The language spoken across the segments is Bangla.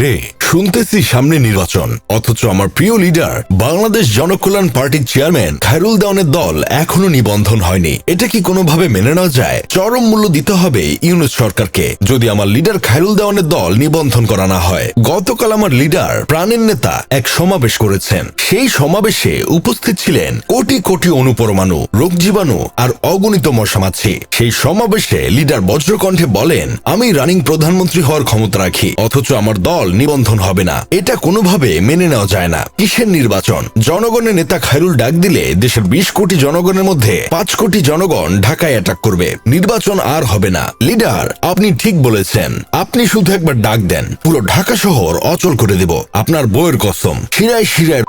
রে শুনতেছি সামনে নির্বাচন। অথচ আমার প্রিয় লিডার বাংলাদেশ জনকল্যাণ পার্টির চেয়ারম্যান খায়রুল দেওয়ানের দল এখনও নিবন্ধন হয়নি। এটা কি কোনোভাবে মেনে নেওয়া যায়? চরম মূল্য দিতে হবে ইউনুস সরকারকে। যদি আমার লিডার খায়রুল দেওয়ানের দল নিবন্ধন করা না হয়, গতকাল আমার লিডার প্রাণের নেতা এক সমাবেশ করেছেন। সেই সমাবেশে উপস্থিত ছিলেন কোটি কোটি অনুপরমাণু, রোগ জীবাণু আর অগণিত মশামাছি। সেই সমাবেশে লিডার বজ্রকণ্ঠে বলেন, আমি রানিং প্রধানমন্ত্রী হওয়ার ক্ষমতা রাখি, অথচ আমার দল নিবন্ধন হবে না। এটা কোনোভাবে মেনে নেওয়া যায় না। কিসের নির্বাচন? জনগণের নেতা খায়রুল ডাক দিলে দেশের বিশ কোটি জনগণের মধ্যে পাঁচ কোটি জনগণ ঢাকায় অ্যাটাক করবে। নির্বাচন আর হবে না। লিডার, আপনি ঠিক বলেছেন। আপনি শুধু একবার ডাক দেন। পুরো ঢাকা শহর অচল করে দেব। আপনার বইয়ের কসম। শিরায় শিরায়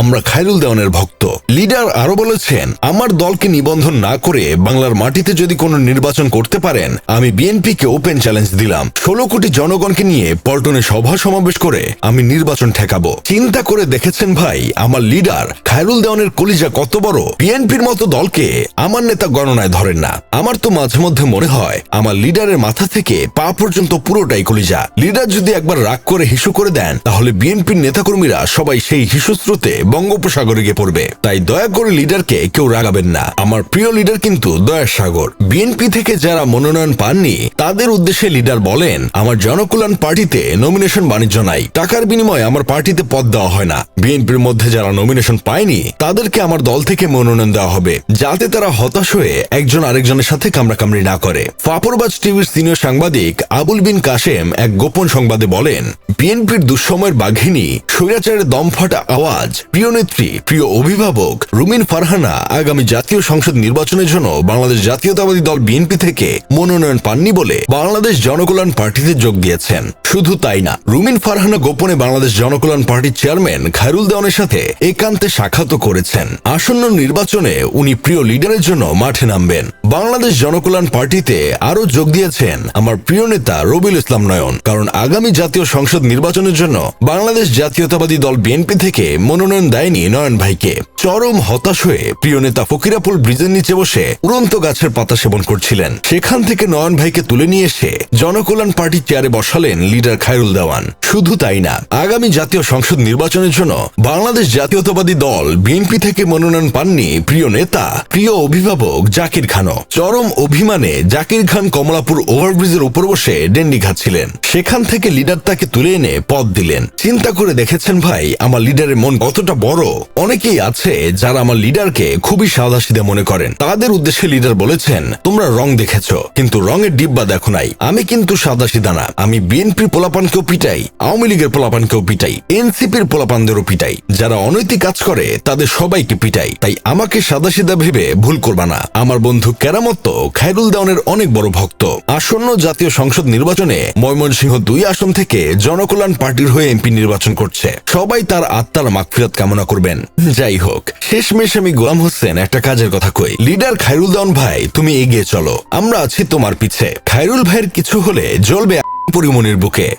আমরা খায়রুল দেওয়ানের ভক্ত। লিডার আরও বলেছেন, আমার দলকে নিবন্ধন না করে বাংলার মাটিতে যদি কোনো নির্বাচন করতে পারেন, আমি বিএনপিকে ওপেন চ্যালেঞ্জ দিলাম। ষোলো কোটি জনগণকে নিয়ে পল্টনে সভা সমাবেশ করে আমি নির্বাচন ঠেকাবো। চিন্তা করে দেখেছেন ভাই, আমার লিডার খায়রুল দেওয়ানের কলিজা কত বড়? বিএনপির মতো দলকে আমার নেতা গণনায় ধরেন না। আমার তো মাঝে মধ্যে মনে হয়, আমার লিডারের মাথা থেকে পা পর্যন্ত পুরোটাই কলিজা। লিডার যদি একবার রাগ করে হিসু করে দেন, তাহলে বিএনপির নেতাকর্মীরা সবাই সেই হিসু স্রোতে বঙ্গোপসাগরে গিয়ে পড়বে। তাই দয়া করে লিডারকে কেউ রাগাবেন না। আমার প্রিয় লিডার কিন্তু দয়ার সাগর। বিএনপি থেকে যারা মনোনয়ন পাননি, তাদের উদ্দেশ্যে লিডার বলেন, আমার জনকল্যাণ পার্টিতে নমিনেশন বাণিজ্য নাই। টাকার বিনিময়ে আমার পার্টিতে পদ দেওয়া হয় না। বিএনপির মধ্যে যারা নমিনেশন পায়নি, তাদেরকে আমার দল থেকে মনোনয়ন দেওয়া হবে। যাতে তারা হতাশ হয়ে একজন আরেকজনের সাথে কামড়াকামড়ি না করে। ফাপরবাজ টিভির সিনিয়র সাংবাদিক আবুল বিন কাশেম এক গোপন সংবাদে বলেন, বিএনপির দুঃসময়ের বাঘিনী স্বৈরাচারের দমফাটা আওয়াজ প্রিয় নেত্রী, প্রিয় অভিভাবক রুমিন ফারহানা আগামী জাতীয় সংসদ নির্বাচনের জন্য বাংলাদেশ জাতীয়তাবাদী দল বিএনপি থেকে মনোনয়ন পাননি বলে বাংলাদেশ জনকল্যাণ পার্টিতে যোগ দিয়েছেন। শুধু তাই না, রুমিন ফারহানা গোপনে বাংলাদেশ জনকল্যাণ পার্টির চেয়ারম্যান খায়রুল দেওয়ানের সাথে একান্তে সাক্ষাৎ করেছেন। আসন্ন নির্বাচনে উনি প্রিয় লিডারের জন্য মাঠে নামবেন। বাংলাদেশ জনকল্যাণ পার্টিতে আরও যোগ দিয়েছেন আমার প্রিয় নেতা রবিউল ইসলাম নয়ন। কারণ আগামী জাতীয় সংসদ নির্বাচনের জন্য বাংলাদেশ জাতীয়তাবাদী দল বিএনপি থেকে মনোনয়ন দেয়নি নয়ন ভাইকে। চরম হতাশ হয়ে প্রিয় নেতা ফকিরাপুল ব্রিজের নিচে বসে উড়ন্ত গাছের পাতা সেবন করছিলেন। সেখান থেকে নয়ন ভাইকে তুলে নিয়ে এসে জনকল্যাণ পার্টির চেয়ারে বসালেন লিডার খায়রুল দেওয়ান। শুধু তাই না, আগামী জাতীয় সংসদ নির্বাচনের জন্য বাংলাদেশ জাতীয়তাবাদী দল বিএনপি থেকে মনোনয়ন পাননি প্রিয় নেতা, প্রিয় অভিভাবক জাকির খানও। চরম অভিমানে জাকির খান কমলাপুর ওভারব্রিজের উপর বসে ডেন্ডি খাচ্ছিলেন সেখান থেকে লিডার তাকে তুলে এনে পদ দিলেন। চিন্তা করে দেখেছেন ভাই, আমার লিডারের মন কতটা বড়? অনেকেই আছে যারা আমার লিডারকে খুবই সাদাসিধে মনে করেন। তাদের উদ্দেশ্যে লিডার বলেছেন, তোমরা রং দেখেছ, কিন্তু রঙের ডিব্বা দেখো নাই। আমি কিন্তু সাদাসিধা না। আমি বিএনপির পোলাপানকেও পিটাই, আওয়ামী লীগের পোলাপানকেও পিটাই, এনসিপির পোলাপানদেরও পিটাই। যারা অনৈতিক কাজ করে, তাদের সবাইকে পিটাই। তাই আমাকে সাদাসিধা ভেবে ভুল করবা না। আমার বন্ধু কেরামত্ত খায়রুল দেওয়ানের অনেক বড় ভক্ত। আসন্ন জাতীয় সংসদ নির্বাচনে ময়মনসিংহ দুই আসন থেকে জনকল্যাণ পার্টির হয়ে এমপি নির্বাচন করছে। সবাই তার আত্মার মাগফিরাত কামনা করবেন। যাই হোক, শেষমেশ আমি গোলাম হোসেন, একটা কাজের কথা কই। লিডার খাইরুল দাউন ভাই, তুমি এগিয়ে চলো। আমরা আছি তোমার পিছে। খাইরুল ভাইয়ের কিছু হলে জ্বলবে পরিমনির বুকে।